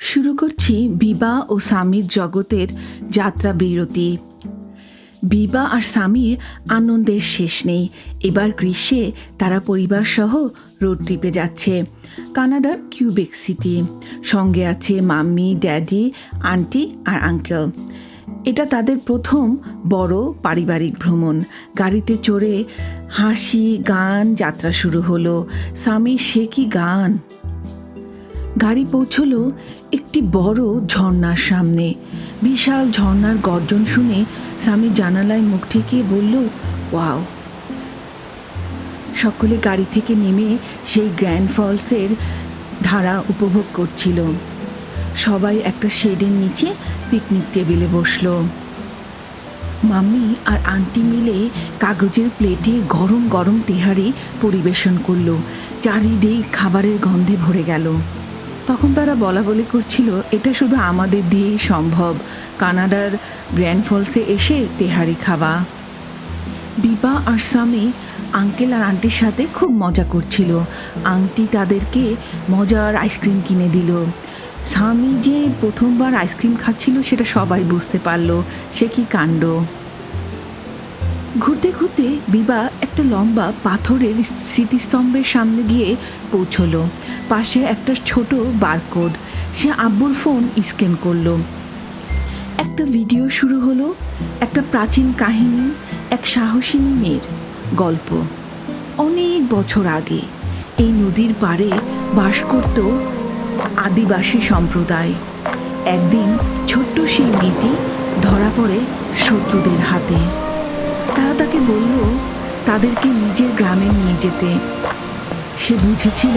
শুরু করছি বিবা ও স্বামীর জগতের যাত্রা বিরতি। বিবা আর স্বামীর আনন্দের শেষ নেই। এবার গ্রীষ্মে তারা পরিবার সহ রোড ট্রিপে যাচ্ছে। কানাডার কিউবেক সিটি। সঙ্গে আছে মাম্মি, ড্যাডি, আন্টি আর আঙ্কেল। এটা তাদের প্রথম বড় পারিবারিক ভ্রমণ। গাড়িতে চড়ে হাসি, গান, যাত্রা শুরু হলো। স্বামী সে কি গান? গাড়ি পৌঁছলো একটি বড় ঝর্ণার সামনে। বিশাল ঝর্ণার গর্জন শুনে স্বামী জানালায় মুখ ঠেকিয়ে বলল, ওয়াও। সকলে গাড়ি থেকে নেমে সেই গ্র্যান্ড ফলসের ধারা উপভোগ করছিল। সবাই একটা শেডের নিচে পিকনিক টেবিলে বসল। মাম্মি আর আন্টি মিলে কাগজের প্লেটে গরম গরম তেহারি পরিবেশন করল। চারিদিক খাবারের গন্ধে ভরে গেল। তখন তারা বলা বলি করছিল, এটা শুধু আমাদের দিয়েই সম্ভব। কানাডার গ্র্যান্ড ফলসে এসে তেহারি খাওয়া। বিবা আর স্বামী আঙ্কেল আর আন্টির সাথে খুব মজা করছিল। আংটি তাদেরকে মজার আইসক্রিম কিনে দিল। স্বামী যে প্রথমবার আইসক্রিম খাচ্ছিল সেটা সবাই বুঝতে পারল, সে কি কাণ্ড। ঘুরতে ঘুরতে বিবা একটা লম্বা পাথরের স্মৃতিস্তম্ভের সামনে গিয়ে পৌঁছলো। পাশে একটা ছোট বারকোড। সে আব্বুর ফোন স্ক্যান করল। একটা ভিডিও শুরু হলো, একটা প্রাচীন কাহিনী, এক সাহসী মেয়ের গল্প। অনেক বছর আগে এই নদীর পাড়ে বাস করত আদিবাসী সম্প্রদায়। একদিন ছোট্ট সেই মেয়েটি ধরা পড়ে শত্রুদের হাতে। তারা তাকে বলল, তাদেরকে নিজের গ্রামে নিয়ে যেতে। সে বুঝেছিল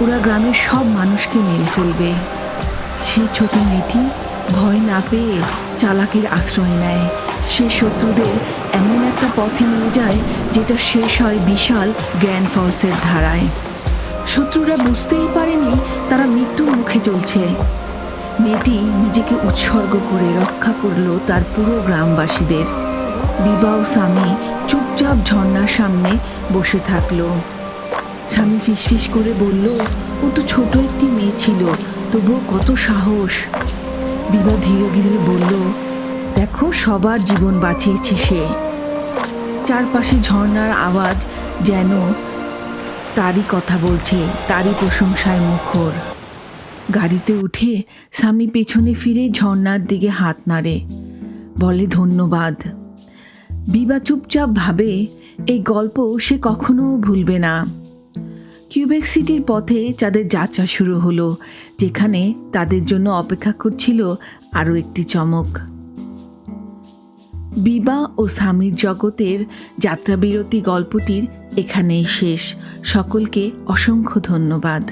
ওরা গ্রামের সব মানুষকে মেরে ফেলবে সেই ছোট মেয়েটি ভয় না পেয়ে চালাকের আশ্রয় নেয়। সে শত্রুদের এমন একটা পথে নিয়ে যায় যেটা শেষ হয় বিশাল গ্র্যান্ড ফলসের ধারায়। শত্রুরা বুঝতেই পারেনি তারা মৃত্যুর মুখে চলছে। মেয়েটি নিজেকে উৎসর্গ করে রক্ষা করল তার পুরো গ্রামবাসীদের। বিবাহ স্বামী চুপচাপ ঝর্ণার সামনে বসে থাকল। স্বামী ফিসফিস করে বলল, ও তো ছোট একটি মেয়ে ছিল, তবুও কত সাহস। বিবা ধীরে ধীরে বলল, দেখো, সবার জীবন বাঁচিয়েছে সে। চারপাশে ঝর্ণার আওয়াজ যেন তারই কথা বলছে, তারই প্রশংসায় মুখর। গাড়িতে উঠে স্বামী পেছনে ফিরে ঝর্ণার দিকে হাত নাড়ে। বলে, ধন্যবাদ। বিবা চুপচাপ ভাবে এই গল্প সে কখনো ভুলবে না। কিউবেক সিটির পথে তাদের যাত্রা শুরু হলো, যেখানে তাদের জন্য অপেক্ষা করছিল আরও একটি চমক। বিবা ও স্বামীর জগতের যাত্রাবিরতি গল্পটির এখানেই শেষ। সকলকে অসংখ্য ধন্যবাদ।